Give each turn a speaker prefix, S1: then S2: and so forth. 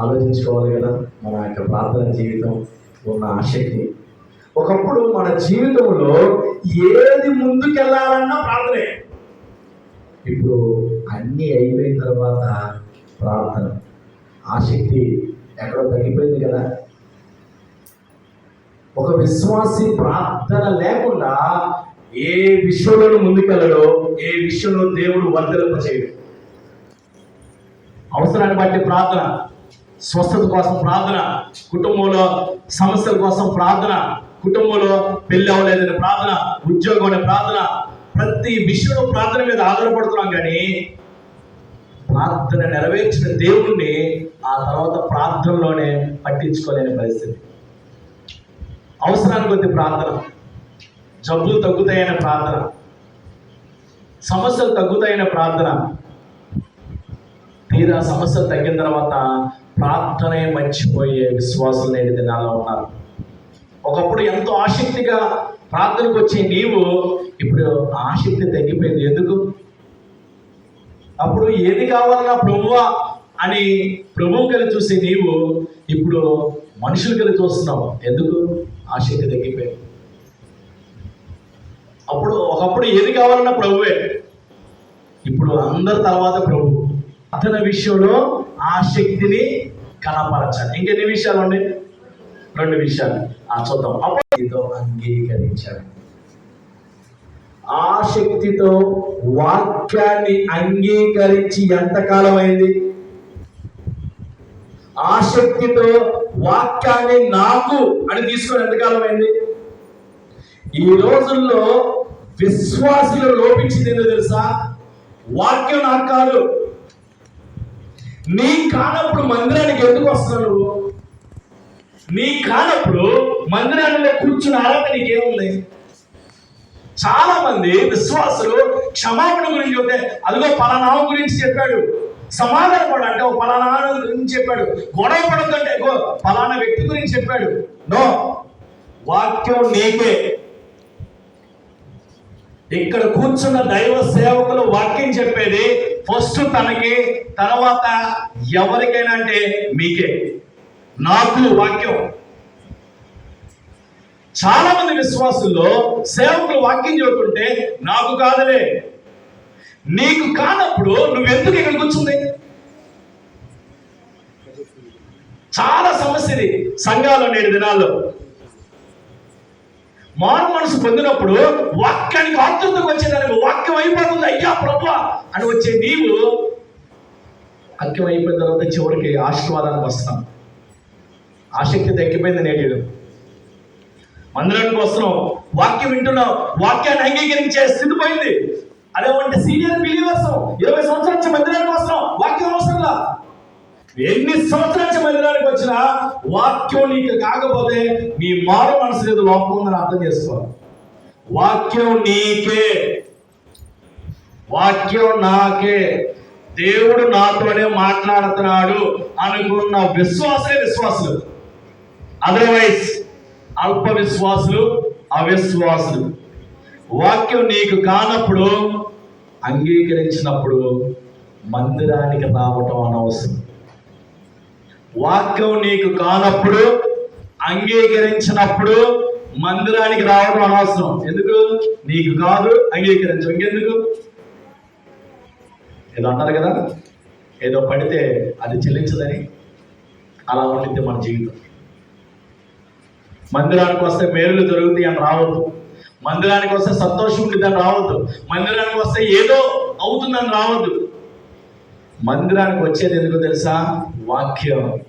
S1: ఆలోచించుకోవాలి కదా. మన యొక్క ప్రార్థన జీవితం ఉన్న ఆసక్తి ఒకప్పుడు మన జీవితంలో ఏది ముందుకెళ్ళాలన్నా ప్రార్థనే. ఇప్పుడు అన్నీ అయిపోయిన తర్వాత ప్రార్థన. ఆసక్తి ఎక్కడో తగ్గిపోయింది కదా. ఒక విశ్వాసి ప్రార్థన లేకుండా ఏ విషయంలో ముందుకెళ్ళడో ఏ విషయంలో దేవుడు వర్ధలింప చేయడు అవసరాన్ని బట్టి ప్రార్థన. స్వస్థత కోసం ప్రార్థన కుటుంబంలో సమస్యల కోసం ప్రార్థన కుటుంబంలో పెళ్ళి అవ్వలేదని ప్రార్థన ఉద్యోగం అనే ప్రార్థన ప్రతి విషయంలో ప్రార్థన మీద ఆధారపడుతున్నాం కానీ ప్రార్థన నెరవేర్చిన దేవుణ్ణి ఆ తర్వాత ప్రార్థనలోనే పట్టించుకోలేని పరిస్థితి. అవసరానికి కొద్ది ప్రార్థన జబ్బులు తగ్గుతాయనే ప్రార్థన సమస్యలు తగ్గుతాయనే ప్రార్థన తీరా సమస్యలు తగ్గిన తర్వాత ప్రార్థనే మర్చిపోయే విశ్వాసం లేని దినాల్లో ఉన్నారు. ఒకప్పుడు ఎంతో ఆసక్తిగా ప్రార్థనకు వచ్చే నీవు ఇప్పుడు ఆసక్తి తగ్గిపోయింది. ఎందుకు? అప్పుడు ఏది కావాలన్నా ప్రభువా అని ప్రభువు కలిసి చూసే నీవు ఇప్పుడు మనుషులు కలిసి చూస్తున్నావు. ఎందుకు? ఆసక్తి తగ్గిపోయింది. అప్పుడు ఒకప్పుడు ఏది కావాలన్నా ప్రభువే. ఇప్పుడు అందరి తర్వాత ప్రభు అతని విషయంలో ఆ శక్తిని కనపరచాలి. ఇంకెన్ని విషయాలు ఉన్నాయి? రెండు విషయాలు. ఆ చూద్దాం. అప్పుడు అంగీకరించాడు ఆ శక్తితో వాక్యాన్ని అంగీకరించి ఎంతకాలం అయింది ఆ శక్తితో వాక్యాన్ని నాకు అని తీసుకొని ఎంతకాలం అయింది ఈ రోజుల్లో విశ్వాసులు లోపించింది ఏంటో తెలుసా? వాక్యం నాకు కాదు. నీ కానప్పుడు మందిరానికి ఎందుకు వస్తున్నావు నువ్వు? నీ కానప్పుడు మందిరాలలో కూర్చుని ఆరాధన నీకేముంది? చాలా మంది విశ్వాసులు క్షమాపణ గురించి చెప్తే అదిగో పలానా గురించి చెప్పాడు. సమాధాన పడంటే ఓ పలానా గురించి చెప్పాడు. గొడవ పడద్దంటే గో పలానా వ్యక్తి గురించి చెప్పాడు. నో. వాక్యం నీకే. ఇక్కడ కూర్చున్న దైవ సేవకులు వాక్యం చెప్పేది ఫస్ట్ తనకి తర్వాత ఎవరికైనా అంటే మీకే. నాకు వాక్యం. చాలా మంది విశ్వాసుల్లో సేవకులు వాక్యం చెబుతుంటే నాకు కాదులే. నీకు కానప్పుడు నువ్వెందుకు ఇక్కడ కూర్చుంది? చాలా సమస్య ఇది. సంఘాలు నేడు దినాల్లో. మారు మనసు పొందినప్పుడు వాక్యానికి ఆతృతకు వచ్చేదానికి వాక్యం అయిపోతుంది. అయ్యా ప్రభు అని వచ్చే నీవు వాక్యం అయిపోయిన తర్వాత చివరికి ఆశీర్వాదానికి వస్తాం ఆసక్తి తగ్గిపోయింది నేటి మందిరానికి వస్తున్నాం వాక్యం వింటున్నాం వాక్యాన్ని అంగీకరించే స్థితి పోయింది. వంటి సీనియర్ బిలీవర్స్ ఇరవై సంవత్సరాల నుంచి మందిరం ఎన్ని సంవత్సరాల నుంచి మందిరానికి వచ్చినా వాక్యం నీకు కాకపోతే నీ మారు మనసు ఏదో లోపం ఉందని అర్థం చేసుకోవాలి. వాక్యం నీకే. వాక్యం నాకే. దేవుడు నాతోనే మాట్లాడుతున్నాడు అనుకున్న విశ్వాసే విశ్వాసులు. అదర్వైజ్ అల్ప విశ్వాసులు అవిశ్వాసులు. వాక్యం నీకు కానప్పుడు అంగీకరించినప్పుడు మందిరానికి రావటం అనవసరం. వాక్యం నీకు కానప్పుడు అంగీకరించినప్పుడు మందిరానికి రావడం అనవసరం. ఎందుకు? నీకు కాదు అంగీకరించు ఇంకెందుకు? ఏదో అంటారు కదా? ఏదో పడితే అది చెల్లించదని అలా ఉండిద్ది మన జీవితం. మందిరానికి వస్తే మేలులు జరుగుతాయి అని రావద్దు. మందిరానికి వస్తే సంతోషం ఉంటుంది అని రావద్దు. మందిరానికి వస్తే ఏదో అవుతుందని రావద్దు. మందిరానికి వచ్చేది ఎందుకు తెలుసా? వాక్యం.